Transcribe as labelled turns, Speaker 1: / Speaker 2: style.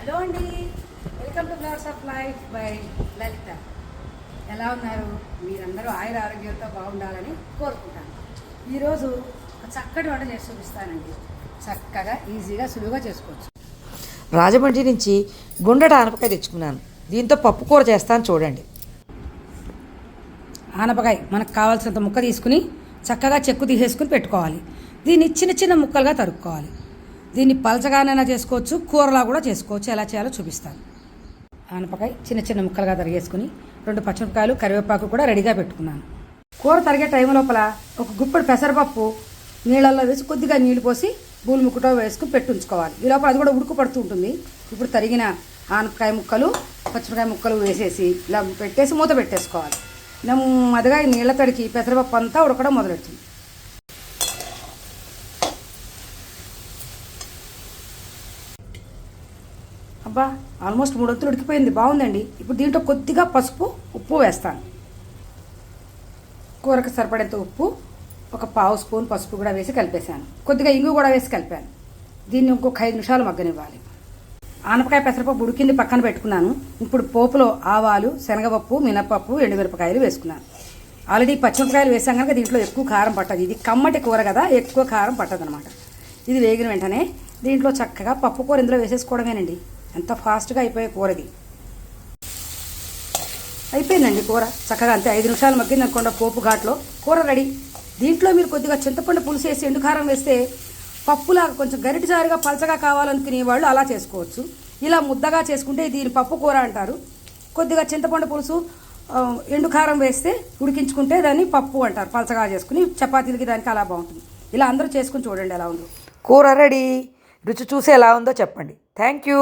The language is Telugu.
Speaker 1: హలో అండి. Welcome to flowers of life by Lalitha. ఎలా ఉన్నారు? మీరందరూ ఆయుర ఆరోగ్యంతో బాగుండాలని కోరుకుంటాను. ఈరోజు ఒక చక్కటి వంట చేసి చూపిస్తానండి. చక్కగా ఈజీగా సులువుగా చేసుకోవచ్చు.
Speaker 2: రాజమండ్రి నుంచి గుండెట ఆనపకాయ తెచ్చుకున్నాను. దీంతో పప్పు కూర చేస్తాను చూడండి.
Speaker 1: ఆనపకాయ మనకు కావాల్సినంత ముక్క తీసుకుని చక్కగా చెక్కు తీసేసుకుని పెట్టుకోవాలి. దీన్ని చిన్న చిన్న ముక్కలుగా తరుక్కోవాలి. దీన్ని పలచగానైనా చేసుకోవచ్చు కూరలా కూడా చేసుకోవచ్చు. ఎలా చేయాలో చూపిస్తాను. ఆనపకాయ చిన్న చిన్న ముక్కలుగా తరిగేసుకుని రెండు పచ్చిమిరపకాయలు కరివేపాకు కూడా రెడీగా పెట్టుకున్నాను. కూర తరిగే టైం లోపల ఒక గుప్పెడు పెసరపప్పు నీళ్ళల్లో వేసి కొద్దిగా నీళ్ళు పోసి బూలు ముక్కటో వేసుకుని పెట్టి ఉంచుకోవాలి. ఈ లోపల అది కూడా ఉడుకు పడుతూ ఉంటుంది. ఇప్పుడు తరిగిన ఆనపకాయ ముక్కలు పచ్చిమిరకాయ ముక్కలు వేసేసి ఇలా పెట్టేసి మూత పెట్టేసుకోవాలి. నెమ్మదిగా ఈ నీళ్ళ తడికి పెసరపప్పు అంతా ఉడకడం మొదలెడుతుంది అబ్బా ఆల్మోస్ట్ మూడు వంతులు ఉడికిపోయింది. బాగుందండి. ఇప్పుడు దీంట్లో కొద్దిగా పసుపు ఉప్పు వేస్తాను. కూరకు సరిపడేంత ఉప్పు ఒక పావు స్పూన్ పసుపు కూడా వేసి కలిపేశాను. కొద్దిగా ఇంగు కూడా వేసి కలిపాను. దీన్ని ఇంకొక ఐదు నిమిషాలు మగ్గనివ్వాలి. ఆనపకాయ పెసరపప్పు ఉడికింది పక్కన పెట్టుకున్నాను. ఇప్పుడు పోపులో ఆవాలు శనగపప్పు మినపప్పు ఎండుమిరపకాయలు వేసుకున్నాను. ఆల్రెడీ పచ్చిమిరపకాయలు వేసాం కనుక దీంట్లో ఎక్కువ కారం పట్టదు. ఇది కమ్మటి కూర కదా ఎక్కువ కారం పట్టదు అనమాట ఇది వేగిన వెంటనే దీంట్లో చక్కగా పప్పు కూర ఇందులో వేసేసుకోవడమేనండి. ఎంత ఫాస్ట్గా అయిపోయే కూర ఇది అయిపోయిందండి కూర. చక్కగా అంతే ఐదు నిమిషాలు మగ్గిందనుకోండి పోపు ఘాట్లో. కూర రెడీ. దీంట్లో మీరు కొద్దిగా చింతపండు పులుసు వేసి ఎండుకారం వేస్తే పప్పులాగా కొంచెం గరిటజారుగా పలచగా కావాలనుకునే వాళ్ళు అలా చేసుకోవచ్చు. ఇలా ముద్దగా చేసుకుంటే దీని పప్పు కూర అంటారు. కొద్దిగా చింతపండు పులుసు ఎండుకారం వేస్తే ఉడికించుకుంటే దాన్ని పప్పు అంటారు. పలచగా చేసుకుని చపాతీలకి దానికి అలా బాగుంటుంది. ఇలా అందరూ చేసుకుని చూడండి ఎలా ఉందో.
Speaker 2: కూర రెడీ. రుచి చూసి ఎలా ఉందో చెప్పండి. Thank you